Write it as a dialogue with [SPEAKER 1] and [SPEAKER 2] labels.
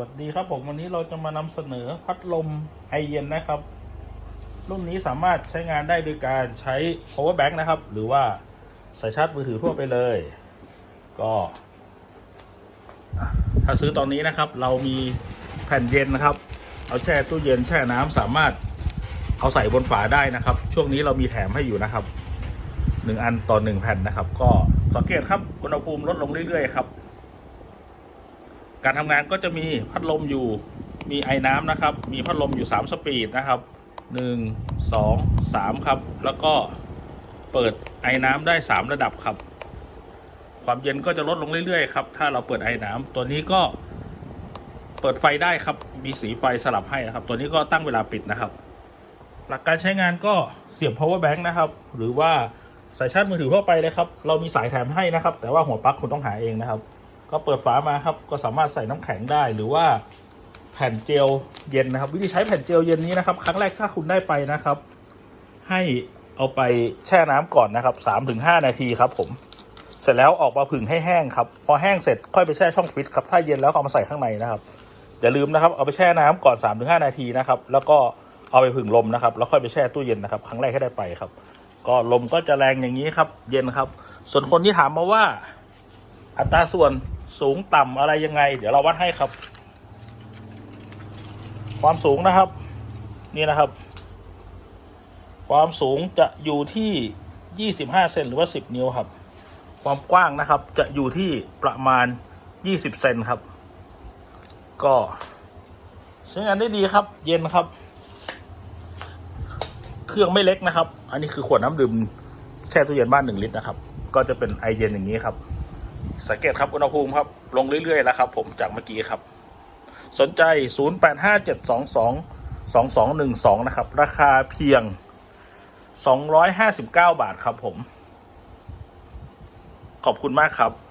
[SPEAKER 1] วัสดีครับผมวันนี้เราจะมานำเสนอพัดลมไอเย็นนะครับ รุ่นนี้สามารถใช้งานได้โดยการใช้ power bank นะครับ หรือว่าสายชาร์จมือถือทั่วไปเลย ก็ ถ้าซื้อตอนนี้นะครับ เรามีแผ่นเย็นนะครับ เอาแช่ตู้เย็นแช่น้ำสามารถเอาใส่บนฝาได้นะครับ ช่วงนี้เรามีแถมให้อยู่นะครับหนึ่งอันต่อหนึ่งแผ่นนะครับ ก็สังเกตครับอุณหภูมิลดลงเรื่อยๆครับ การทำงานก็จะมีพัดลมอยู่มีไอ้น้ำนะครับ มีพัดลมอยู่ 3 สปีดนะครับ 1 2 3 ครับ แล้วก็เปิดไอ้น้ำได้ 3 ระดับครับ ความเย็นก็จะลดลงเรื่อยๆครับถ้าเราเปิดไอ้น้ำตัวนี้ก็เปิดไฟได้ครับ มีสีไฟสลับให้นะครับ ตัวนี้ก็ตั้งเวลาปิดนะครับ หลักการใช้งานก็เสียบ power bank นะครับ หรือว่าสายชาร์จมือถือทั่วไปเลยครับ เรามีสายแถมให้นะครับ แต่ว่าหัวปลั๊กคุณต้องหาเองนะครับ ก็เปิดฝามาครับ ก็สามารถใส่น้ำแข็งได้หรือว่าแผ่นเจลเย็นนะครับ วิธีใช้แผ่นเจลเย็นนี้นะครับ ครั้งแรกถ้าคุณได้ไปนะครับ ให้เอาไปแช่น้ำก่อนนะครับสามถึงห้านาทีครับ ผม เสร็จแล้วออกมาผึ่งให้แห้งครับ พอแห้งเสร็จค่อยไปแช่ช่องฟิตครับถ้าเย็นแล้วก็เอามาใส่ข้างในนะครับอย่าลืมนะครับเอาไปแช่น้ำก่อน3าถึงหนาทีนะครับ แล้วก็เอาไปผึ่งลมนะครับ แล้วค่อยไปแช่ตู้เย็นนะครับ ครั้งแรกให้ได้ไปครับ ก็ลมก็จะแรงอย่างนี้ครับ เย็นครับ ส่วนคนที่ถามมาว่า อัตราส่วน สูงต่ำอะไรยังไง เดี๋ยวเราวัดให้ครับ ความสูงนะครับ นี่นะครับ ความสูงจะอยู่ที่ 25เซนหรือว่า 10 นิ้วครับ ความกว้างนะครับจะอยู่ที่ประมาณ 20เซนครับ ก็ใช้งานได้ดีครับ เย็นครับ เครื่องไม่เล็กนะครับ อันนี้คือขวดน้ำดื่มแช่ตู้เย็นบ้านหนึ่งลิตรนะครับ ก็จะเป็นไอเย็นอย่างนี้ครับ สังเกตครับอุณหภูมิครับลงเรื่อยๆแล้วครับ ผมจากเมื่อกี้ครับ สนใจ 0857222212 นะครับ ราคาเพียง 259 บาทครับผม ขอบคุณมากครับ